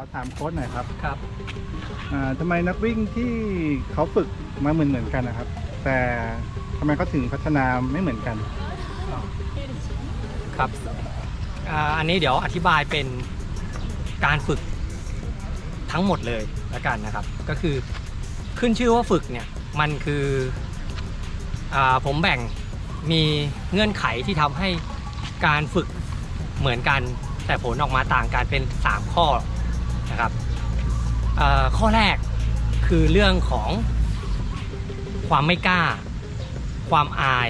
อถามโค้ชหน่อยครับครับอ่าทำไมนักวิ่งที่เขาฝึกมาเหมือนเหมือนๆกันนะครับ แต่ทำไมเขาถึงพัฒนาไม่เหมือนกัน ครับอ่าอันนี้เดี๋ยวอธิบายเป็นการฝึกทั้งหมดเลยแล้วกันนะครับ ก็คือขึ้นชื่อว่าฝึกเนี่ยมันคืออาผมแบ่งมีเงื่อนไขที่ทำให้การฝึกเหมือนกัน แต่ผลออกมาต่างกันเป็น 3 ข้อ นะครับข้อแรกคือเรื่องของความไม่กล้า ความอาย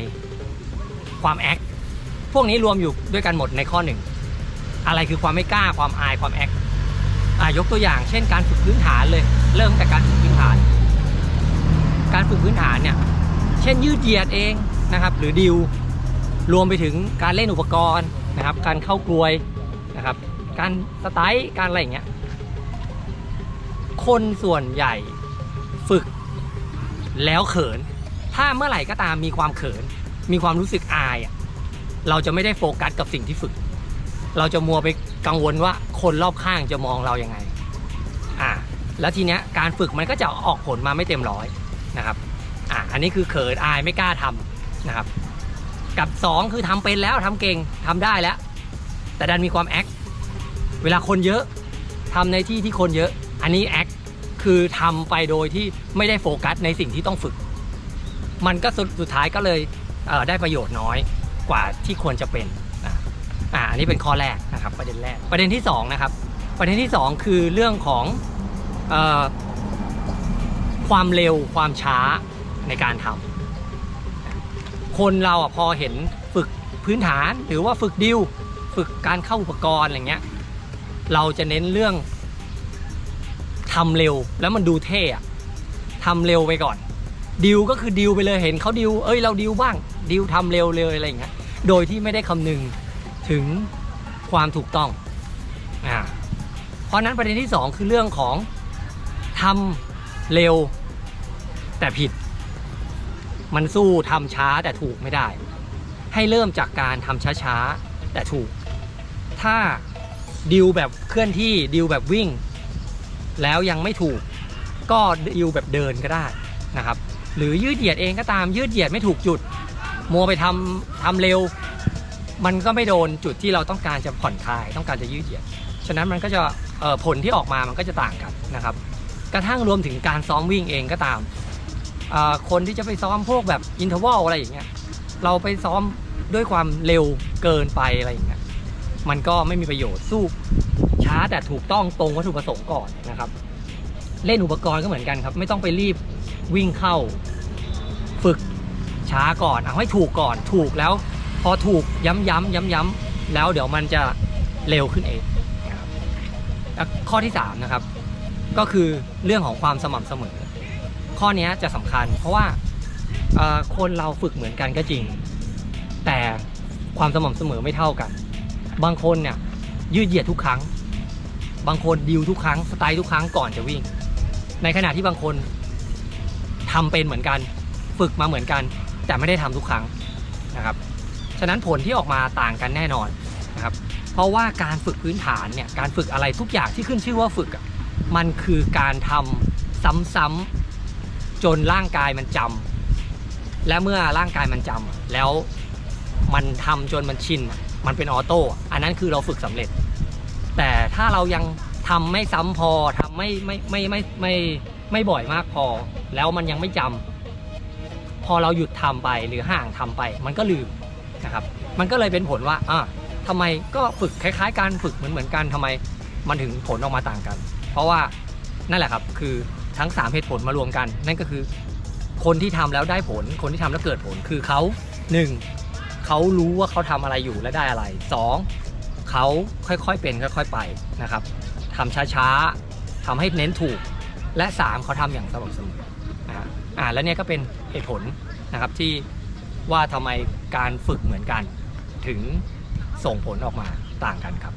ความแอคพวกนี้รวมอยู่ด้วยกันหมดในข้อหนึ่งอะไรคือความไม่กล้าความอายความแอคยกตัวอย่าง เช่นการฝึกพื้นฐานเลย เริ่มจากการฝึกพื้นฐาน การฝึกพื้นฐานเนี่ยเช่นยืดเหยียดเองนะครับ หรือดิวรวมไปถึงการเล่นอุปกรณ์นะครับ การเข้ากลวยนะครับ การสไตล์การอะไรอย่างเงี้ย คนส่วนใหญ่ฝึกแล้วเขิน ถ้าเมื่อไหร่ก็ตามมีความเขิน มีความรู้สึกอายอะเราจะไม่ได้โฟกัสกับสิ่งที่ฝึก เราจะมัวไปกังวลว่าคนรอบข้างจะมองเรายัางไง อ่า แล้วทีเนี้ยการฝึกมันก็จะออกผลมาไม่เต็มร้อยนะครับ อ่า อันนี้คือเขินอายไม่กล้าทำนะครับ กับสองคือทำเป็นแล้วทำเก่งทำได้แล้ว แต่ดันมีความแอค เวลาคนเยอะทำในที่ที่คนเยอะ อันนี้แอค คือทำไปโดยที่ไม่ได้โฟกัสในสิ่งที่ต้องฝึก มันก็สุดสุดท้ายก็เลยเได้ประโยชน์น้อยกว่าที่ควรจะเป็นอ่าอันนี้เป็นข้อแรกนะครับประเด็นแรกประเด็นที่สองนะครับประเด็นที่สองคือเรื่องของอความเร็วความช้าในการทำคนเราอะพอเห็นฝึกพื้นฐานหรือว่าฝึกดิวฝึกการเข้าอุปกรณ์อะไรเงี้ยเราจะเน้นเรื่อง ทำเร็วแล้วมันดูเท่อะทำเร็วไปก่อนดิวก็คือดิวไปเลยเห็นเขาดิวเอ้ยเราดิวบ้างดิวทำเร็วเลยอะไรอย่างเงี้ยโดยที่ไม่ได้คำนึงถึงความถูกต้องอ่าเพราะฉะนั้นประเด็นที่สองคือเรื่องของทำเร็วแต่ผิด มันสู้ทำช้าแต่ถูกไม่ได้ ให้เริ่มจากการทำช้าๆแต่ถูก ถ้าดิวแบบเคลื่อนที่ดิวแบบวิ่ง แล้วยังไม่ถูกก็ดิวแบบเดินก็ได้นะครับ หรือยืดเหยียดเองก็ตามยืดเหยียดไม่ถูกจุด มัวไปทำทำเร็ว มันก็ไม่โดนจุดที่เราต้องการจะผ่อนคลายต้องการจะยืดเหยียด ฉะนั้นมันก็จะผลที่ออกมามันก็จะต่างกันนะครับ กระทั่งรวมถึงการซ้อมวิ่งเองก็ตาม คนที่จะไปซ้อมพวกแบบอินเทอร์วัลอะไรอย่างเงี้ยเราไปซ้อมด้วยความเร็วเกินไปอะไรอย่างเงี้ยมันก็ไม่มีประโยชน์สู้ ช้าแต่ถูกต้องตรงวัตถุประสงค์ก่อนนะครับ เล่นอุปกรณ์ก็เหมือนกันครับ ไม่ต้องไปรีบวิ่งเข้า ฝึกช้าก่อนเอาให้ถูกก่อนถูกแล้ว พอถูกย้ำย้ำย้ำย้ำๆแล้วเดี๋ยวมันจะเร็วขึ้นเองนะครับข้อที่สามนะครับก็คือเรื่องของความสม่ำเสมอ ข้อนี้จะสำคัญ เพราะว่าคนเราฝึกเหมือนกันก็จริง แต่ความสม่ำเสมอไม่เท่ากัน บางคนเนี่ยยืดเหยียดทุกครั้ง บางคนดิวทุกครั้งสไตล์ทุกครั้งก่อนจะวิ่ง ในขณะที่บางคนทำเป็นเหมือนกัน ฝึกมาเหมือนกัน แต่ไม่ได้ทำทุกครั้งนะครับฉะนั้นผลที่ออกมาต่างกันแน่นอนนะครับเพราะว่าการฝึกพื้นฐานเนี่ยการฝึกอะไรทุกอย่างที่ขึ้นชื่อว่าฝึกมันคือการทำซ้ำๆจนร่างกายมันจำและเมื่อร่างกายมันจำอะแล้วมันทำจนมันชินมันเป็นออโต้อันนั้นคือเราฝึกสำเร็จ ถ้าเรายังทำไม่ซ้ำพอทำไม่ไม่ไม่ไม่ไม่ไม่บ่อยมากพอ แล้วมันยังไม่จำพอเราหยุดทำไปหรือห่างทำไป มันก็ลืมนะครับ มันก็เลยเป็นผลว่าอะทำไมก็ฝึกคล้ายๆ การฝึกเหมือนเหมือนกันทำไมมันถึงผลออกมาต่างกัน เพราะว่านั่นแหละครับคือทั้ง 3เหตุผลมารวมกัน นั่นก็คือคนที่ทำแล้วได้ผล คนที่ทำแล้วเกิดผลคือเขาหนึ่งเขารู้ว่าเขาทำอะไรอยู่และได้อะไรสอง เขาค่อยๆเป็นค่อย ๆไปนะครับทำช้าๆทำให้เน้นถูก และสามเขาทำอย่างสม่ำเสมอนะฮะอ่าแล้วเนี่ยก็เป็นเหตุผลนะครับที่ว่าทำไมการฝึกเหมือนกัน ถึงส่งผลออกมาต่างกันครับ